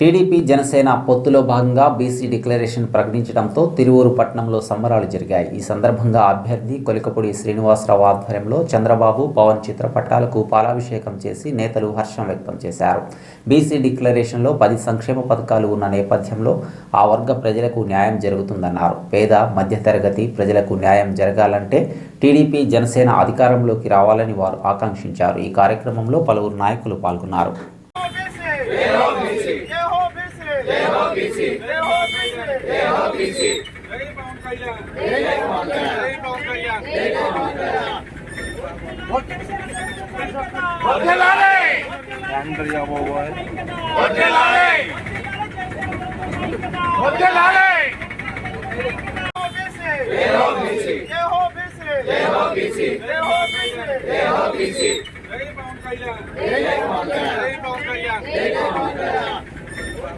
TDP Janasena పొత్తులో భాగంగా BC declaration ప్రకటించడంతో తిరువూరు పట్టణంలో సంబరాలు జరిగాయి. ఈ సందర్భంగా అభ్యర్థి కొలికపూడి శ్రీనివాసరావు ఆధ్వర్యంలో చంద్రబాబు పవన్ చిత్రపటాలకు పాలాభిషేకం చేసి నేతలు హర్షం వ్యక్తం చేశారు. బీసీ డిక్లరేషన్లో పది సంక్షేమ పథకాలు ఉన్న నేపథ్యంలో ఆ వర్గ ప్రజలకు న్యాయం జరుగుతుందన్నారు. పేద మధ్యతరగతి ప్రజలకు న్యాయం జరగాలంటే టీడీపీ జనసేన అధికారంలోకి రావాలని వారు ఆకాంక్షించారు. ఈ కార్యక్రమంలో పలువురు నాయకులు పాల్గొన్నారు. బీసీ జై హో బీసీ జై పవన్ కళ్యాణ్ జై పవన్ కళ్యాణ్ జై పవన్ కళ్యాణ్ జై పవన్ కళ్యాణ్ ఓకే లాలే అందరి అవ్వాలి ఓకే లాలే ఓకే లాలే జై హో బీసీ జై హో బీసీ జై హో బీసీ జై హో బీసీ జై హో బీసీ జై పవన్ కళ్యాణ్ జై పవన్ కళ్యాణ్ జై పవన్ కళ్యాణ్ జై పవన్ కళ్యాణ్